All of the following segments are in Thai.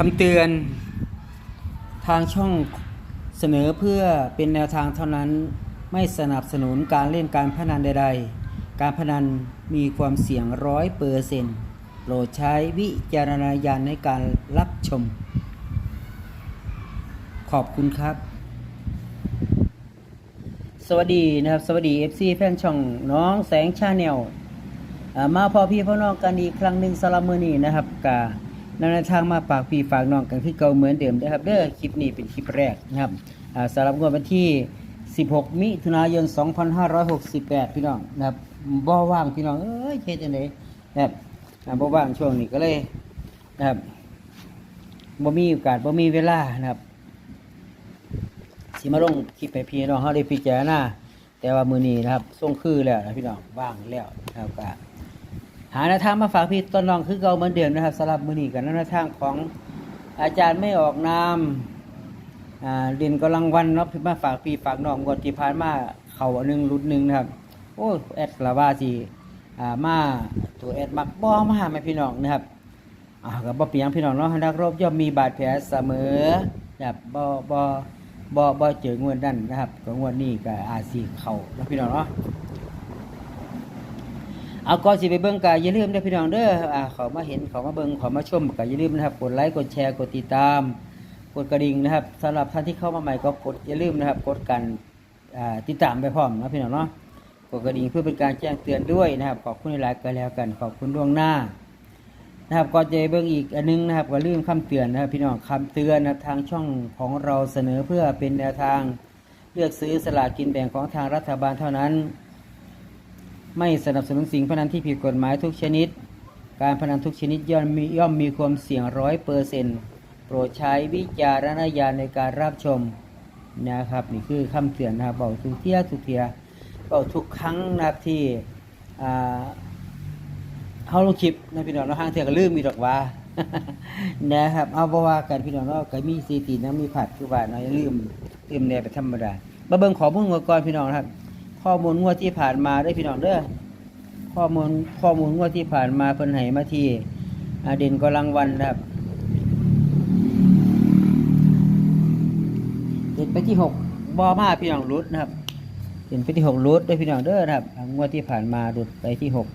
คำเตือน ทางช่องเสนอเพื่อเป็นแนวทางเท่านั้นไม่สนับสนุนการเล่นการพนันใด ๆ การพนันมีความเสี่ยงร้อยเปอร์เซนต์โปรดใช้วิจารณญาณในการรับชม ขอบคุณครับ สวัสดีนะครับ สวัสดี FC แฟนช่องน้องแสงชาแนลมาพอพี่พ่อน้องกันอีกครั้งหนึ่งสำหรับมื้อนี้นะครับกาะนำแนทางมาฝากพี่ฝากน้องกันคือเก่าเหมือนเดิมนะครับเด้อคลิปนี้เป็นคลิปแรกนะครับสำหรับงวดวันที่ 16 มิถุนายน 2568 พี่น้องนะครับบ่ว่างพี่น้องเอ้ยเฮ็ดจังไดนะครับอ่าบ่ว่างช่วงนี้ก็เลยนะครับบ่มีโอกาสบ่มีเวลานะครับสิมาลงคลิปให้พี่น้องเฮาได้พิจารณาแต่ว่ามื้อนี้นะครับส่งคือแล้วนะพี่น้องว่างแล้วนะครับก็ หาแนวทางมาฝากพี่ต้นน้องคือเก่าเหมือนเดิมนะครับสำหรับมือนี้กันแนวทางของอาจารย์ไม่ออกนามอ่าเรียนกำลังวันเนาะมาฝากพี่ฝากน้องงวดที่ผ่านมาเข่าหนึ่งรุดหนึ่งนะครับโอ้แอดละว่าสิอ่ามาตัวแอดมักบ่มาไม่พี่น้องนะครับอ่ากับบ่เปียงพี่น้องเนาะนักรบย่อมมีบาดแผลเสมอนะครับบ่บ่บ่บ่เจองวดนั้นนะครับก็งวดนี้ก็อาจสิเข่าแล้วพี่น้องเนาะ เอาก่อนสิไปเบิ่งก็อย่าลืมเด้อพี่น้องเด้ออ่าเขามาเห็นเขามาเบิ่งเขามาชมก็อย่าลืมนะครับ กดไลค์กดแชร์กดติดตาม กดกระดิ่งนะครับสำหรับท่านที่เข้ามาใหม่ก็กดอย่าลืมนะครับ กดกันอ่าติดตามไปพร้อมนะพี่น้องเนาะกดกระดิ่งเพื่อเป็นการแจ้งเตือนด้วยนะครับขอบคุณหลายๆก็แล้วกันขอบคุณล่วงหน้านะครับก่อนจะเบิ่งอีกอันนึงนะครับก็ลืมคำเตือนนะครับพี่น้องคำเตือนนะทางช่องของเราเสนอเพื่อเป็นแนวทาง เลือกซื้อสลากกินแบ่งของทางรัฐบาลเท่านั้น ไม่สนับสนุนสิ่งพนันที่ผิดกฎหมายทุกชนิด การพนันทุกชนิดย่อมมีย่อมมีความเสี่ยงร้อยเปอร์เซนต์โปรดใช้วิจารณญาณในการรับชมนะครับ นี่คือคำเตือนนะครับเบาทุกเที่ยทุกเที่ยเบาทุกครั้งนะที่เขาลงคลิปนะพี่น้องเราห้างเที่ยก็ลืมมีดอกว่านะครับเอาบ่ว่ากันพี่น้องเราก็มีสีตีนะมีผัดคือว่าเนาะอย่าลืมลืมแน่เป็นธรรมดามาเบิ่งขอมูลงก่อนพี่น้องครับ ข้อมูลงวดที่ผ่านมาได้พี่น้องเด้อข้อมูลข้อมูลงวดที่ผ่านมาเพิ่นให้มาทีอาเด่นกำลังวันนะครับเด่นไปที่หกบอมาพี่น้องรุดนะครับเด่นไปที่หกรุดได้พี่น้องเด้อนะครับงวดที่ผ่านมารุดไปที่หก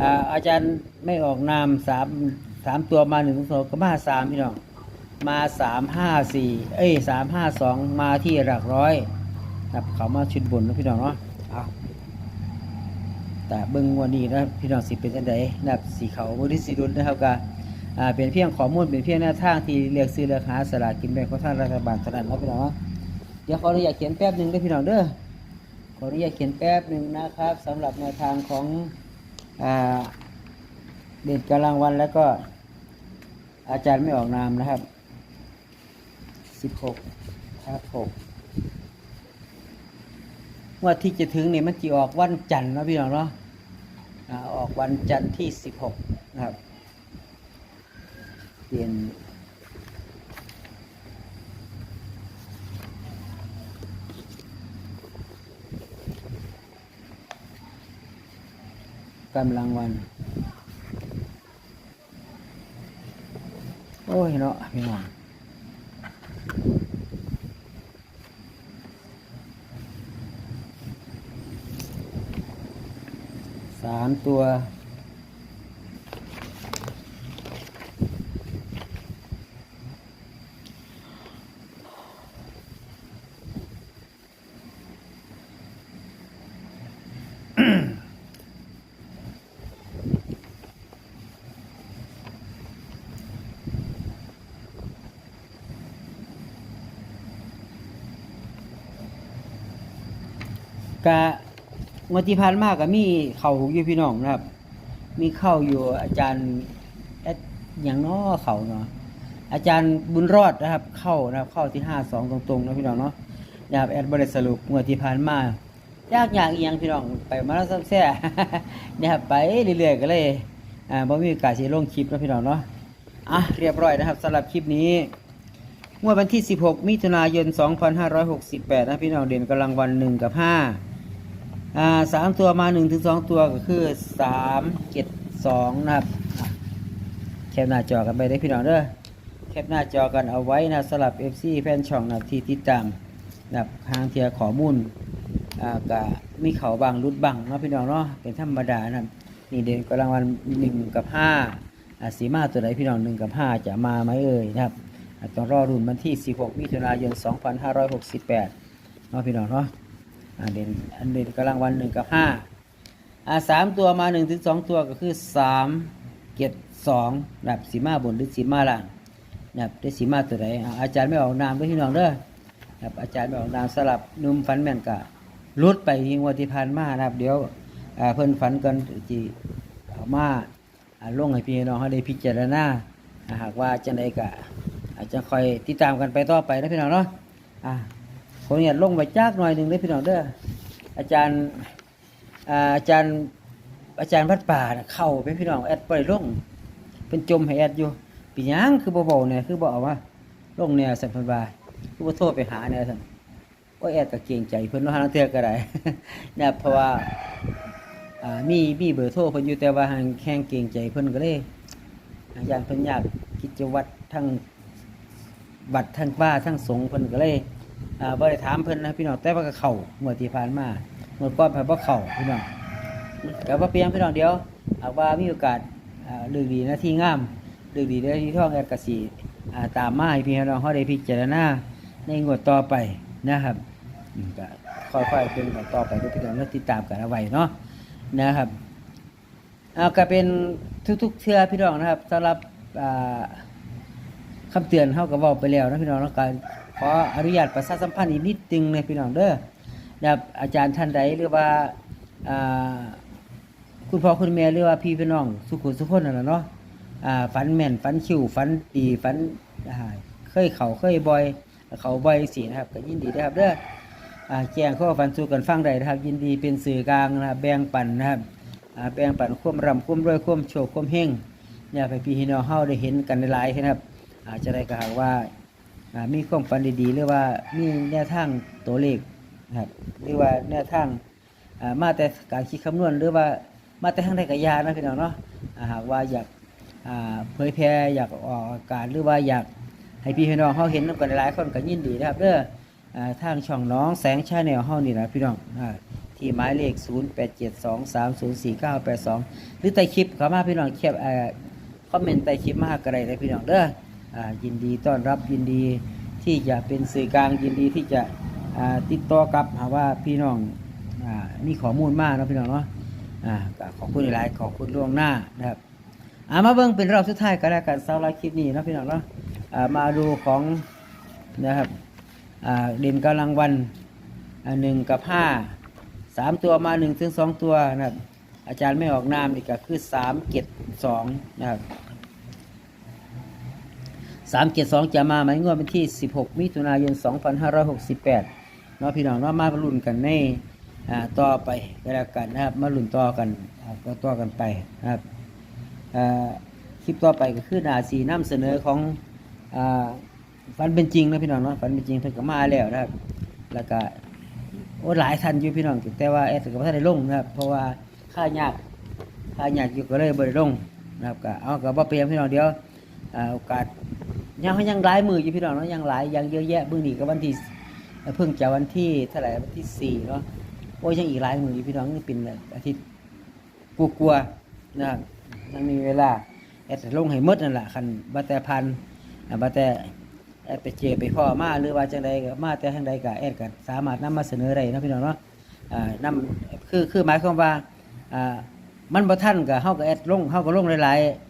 อาอาจารย์ไม่ออกนามสามสามตัวมาหนึ่งสองก็มาสามพี่น้องมาสามห้าสี่เอ้ยสามห้าสองมาที่หลักร้อย ครับเขามาชุดบนนะพี่น้องเนาะเอาแต่เบิ้งวันนี้นะพี่น้องสิเป็นจังไดนะครับสีเขาบริสีดุลนะครับก็อ่าเป็นเพียงข้อมูลเป็นเพียงแนวทางที่เรียกซื้อเลือกหาสลากกินแบ่งของทางรัฐบาลเท่านั้นนะพี่น้องเดี๋ยวขออนุญาตเขียนแป๊บหนึ่งได้พี่น้องเด้อขออนุญาตเขียนแป๊บหนึ่งนะครับสำหรับแนวทางของอ่าเด่นกำลังวันแล้วก็ อาจารย์ไม่ออกนามนะครับสิบหกทับหก งวดที่จะถึงเนี่ยมันจะออกวันจันทร์นะพี่น้องเนาะอออกวันจันทร์ที่สิบหกนะครับเปลี่ยนกำลังวัน โอ้ยเนาะพี่น้อง สามตัว กะ งวดที่ผ่านมาก็มีเข่าอยู่พี่น้องนะครับ มีเข้าอยู่อาจารย์แอดอย่างน้อเข่าเนาะอาจารย์บุญรอดนะครับ เข้านะครับ เข้าที่ห้าสองตรงๆนะพี่น้องเนาะนะครับแอดบริสรุปงวดที่ผ่านมายากอย่างเอียงพี่น้องไปมาแล้วซ้ำแซ่นะครับไปเรื่อยๆก็เลยอ่าบ่มีโอกาสสิลงคลิปนะพี่น้องเนาะอะเรียบร้อยนะครับสำหรับคลิปนี้งวดวันที่ 16 มิถุนายน 2568 นะพี่น้องเด่นกำลังวันหนึ่งกับห้า อ่าสามตัวมาหนึ่งถึงสองตัวก็คือสามเจ็ดสองนะครับแคปหน้าจอกันไปได้พี่น้องเด้อแคปหน้าจอกันเอาไว้นะสำหรับ FC แฟนช่องนะที่ติดตามนะครับทางเทียขอมูลอ่าก็มีเขาบางรุดบางเนาะพี่น้องเนาะเป็นธรรมดานะนี่เด่นกำลังวันหนึ่งกับห้าอ่าสีมาตัวไหนพี่น้องหนึ่งกับห้าจะมาไหมเอ่ยนะครับต้องรอรุ่นวันที่ 16 มิถุนายน 2568เนาะพี่น้องเนาะ เด่นอันเด่นกำลังวันหนึ่งกับห้าอ่าสามตัวมาหนึ่งถึงสองตัวก็คือสามเจ็ดสองนะครับสีมาบนหรือสีมาล่างนะครับได้สีมาตัวใดอ่าอาจารย์ไม่ออกนามด้วยพี่น้องเด้อนับอาจารย์ไม่ออกนามสลับนุ่มฝันแม่นกะรุดไปยิงวันที่ผ่านมานะครับ เดี๋ยวเพิ่นฝันกันจีเอามาอ่าลงให้พี่น้องเขาได้พิจารณาหากว่าจังไดกะอาจจะคอยติดตามกันไปต่อไปนะพี่น้องเนาะอ่า ผมอยากลงไปจักหน่อยหนึ่งได้พี่น้องเด้ออาจารย์อาจารย์อาจารย์พัดป่าเข้าไปพี่น้องแอดไปลงเป็นจมให้แอดอยู่ปีหยังคือบ่เบาเนี่ยคือบอาว่าลงเนี่ยสัมพันธ์ว่าคือบ่โทษไปหาเนี่ยสันโอ้ยแอดก็เกรงใจเพิ่นเนาะหาลางเทือก็ได้นะเพราะว่าอ่มีมีเบอร์โทรเพิ่นอยู่แต่ว่าหางแข่งเกรงใจเพิ่นก็เลยอ่าย่านเพิ่นอยากกิจวัตรทั้งบัตรทั้งบ้าทั้งสงเพิ่นก็เลย อ่าบ่ได้ถามเพิ่นนะพี่น้องแต่ว่าก็เข้าเมื่อที่ผ่านมาเมื่อก่อนเพิ่นบ่เข้าพี่น้องเดี๋ยวมาเพียงพี่น้องเดียวหากว่ามีโอกาสอ่าเรื่องดีหนาที่งามเรื่องดีหนาที่ท่องแอดกสีอ่าตามมาให้พี่น้องเขาได้พิจารณาในงวดต่อไปนะครับก็ค่อยๆเป็นต่อไปด้วยพี่น้องติดตามกันเอาไว้เนาะนะครับเอาก็เป็นทุกๆเทื่อพี่น้องนะครับสำหรับอ่าคำเตือนเขาก็บอกไปแล้วนะพี่น้องแล้วการ ขออนุญาตประชาสัมพันธ์อีกนิดนึงเลยพี่น้องเด้อนะครับอาจารย์ท่านใดหรือว่าคุณพ่อคุณแม่หรือว่าพี่พี่น้องสุขุสุขคนนั่นแหละเนาะฝันแม่นฝันคิวฝันดีฝันอ่าเคยเข่าเคยบ่อย เขาบ่อยสินะครับก็ยินดีนะครับเด้ออแจ้งข้อฝันสู่กันฟังได้นะครับ ยินดีเป็นสื่อกลางนะครับแบ่งปันนะครับแบ่งปันควมรำควมรวยควมโชคควมเฮงเนี่ยให้พี่น้องเฮาได้เห็นกันหลายๆนะครับอาจจะได้กล่าวว่า มีความฝันดีๆ หรือว่ามีแนวทางตัวเลขนะครับหรือว่าแนวทางมาแต่การคิดคำนวณหรือว่ามาแต่ทางใดกับยานะพี่น้องเนาะหากว่าอยากเผยแพร่อยากออกอากาศหรือว่าอยากให้พี่ให้น้องเขาเห็นนำกันหลายๆคนก็ยินดีนะครับเด้ออทางช่องน้องแสงชาแนลเฮานี่นะพี่น้องอที่หมายเลข 0872304982 หรือใต้คลิปเข้ามาพี่น้องแคปคอมเมนต์ใต้คลิปมาก็ได้เลยพี่น้องเด้ออ่า ยินดีต้อนรับยินดีที่จะเป็นสื่อกลางยินดีที่จะติดต่อกับหาว่าพี่น้องนี่ข้อมูลมากนะพี่น้องเนาะอ่าก็ขอบคุณหลายขอบคุณล่วงหน้านะครับอามาเบิ่งเป็นรอบสุดท้ายก็แล้วกันสำหรับคลิปนี้นะพี่น้องเนาะมาดูของนะครับเด่นกำลังวันหนึ่งกับห้าสามตัวมาหนึ่งถึงสองตัวนะครับอาจารย์ไม่ออกนามอีกก็คือสามเจ็ดสองนะครับ สามเจ็ดสองจะมาไหมงวดวันที่สิบหกมิถุนายนสองพันห้าร้อยหกสิบแปดเนาะพี่น้องเนาะมาลุ้นกันในอ่าต่อไปก็แล้วกันนะครับ มาลุ้นต่อกันก็ต่อกันไปนะครับอ่าคลิปต่อไปก็คือหนาสีน้ำเสนอของอ่าฝันเป็นจริงนะพี่น้องเนาะฝันเป็นจริงเพิ่นก็มาแล้วนะครับ แล้วก็โอ้หลายทันอยู่พี่น้องแต่ว่าแอดก็บ่ทันได้ลงนะครับ เพราะว่าค่ายากค่ายากอยู่ก็เลยบ่ได้ลงนะครับก็เอาก็บ่เปรียบพี่น้องเดียวโอกาส ยังยังหลายมืออยู่พี่น้องเนาะยังหลายยังเยอะแยะเบิ่งนี่ก็วันที่เพิ่งจะวันที่เท่าไหร่วันที่สี่เนาะโอ้ยยังอีกหลายมืออยู่พี่น้องนี่เป็นอาทิตย์กลัวๆนะครับยังมีเวลาแอดลงให้หมดนั่นแหละคันบัแต่พันอ่าบัแต่แอดไปเจไปพ่อมาหรือว่าจังใดก็มาแต่ทางใดก็แอดก็สามารถนำมาเสนอได้เนะพี่น้องเนาะอ่านำคือคือหมายความว่าอ่ามันบ่ทันก็เฮาก็แอดลงเฮาก็ลงหลายๆ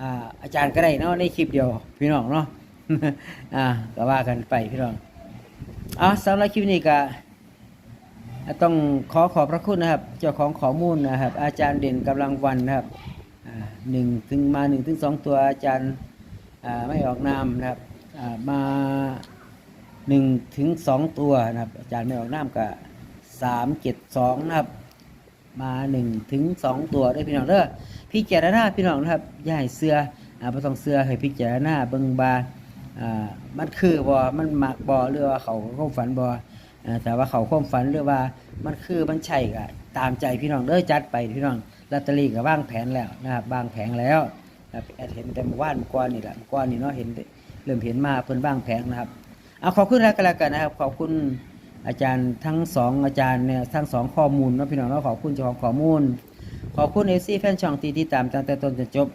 อ่าอาจารย์ก็ได้เนาะในคลิปเดียวพี่น้องเนาะอ่าก็ว่ากันไปพี่น้องอะสำหรับคลิปนี้ก็ต้องขอขอบพระคุณนะครับ เจ้าของข้อมูลนะครับ อาจารย์เด่นกำลังวันนะครับหนึ่งถึงมาหนึ่งถึงสองตัวอาจารย์ไม่ออกนามนะครับมาหนึ่งถึงสองตัวนะครับ อาจารย์ไม่ออกนามกับสามเจ็ดสองนะครับ มาหนึ่งถึงสองตัวได้พี่น้องเด้อพี่เจารณาพี่น้องนะครับย่าให้เสื้ออ่าบ่ต้องเสื้อให้พี่เจารณาเบิ่งบาอ่ามันคือบ่มันมักบ่หรือว่าเขาข้าฝันบ่อ่อแต่ว่าเขาความฝันหรือว่ามันคือมันใช่ก็ตามใจพี่น้องเด้อจัดไปพี่น้องลอตเตอรี่ก็วางแผนแล้วนะครับวางแผงแล้วนะครับแอดเห็นแต่เมื่อวานเมื่อก่อนนี่แหละเมื่อก่อนนี่เนาะเห็นเริ่มเห็นมาเพิ่นบ้างแผงนะครับเอาขอบคุณแล้วกันแล้วกันนะครับขอบคุณ อาจารย์ทั้งสองอาจารย์เนี่ยทั้งสองข้อมูลนะพี่น้องเนาขอบคุณเจ้าของข้อมูล ขอบคุณเอฟซีแฟนช่องที่ติดตามตั้งแต่ต้นจนจบ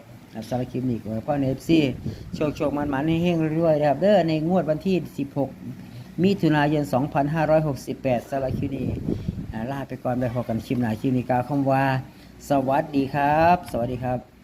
สารคลิปนี้ก็เพราะในเอฟซีโชคโชคมันมันๆให้เฮงรวยๆนะครับเด้อในงวดวันที่ 16 มิถุนายน 2568สารคลิปนี้อ่ลาไปก่อนไปพบกันคลิปหน้าคลิปนี้กล่าวคำว่า สวัสดีครับ สวัสดีครับ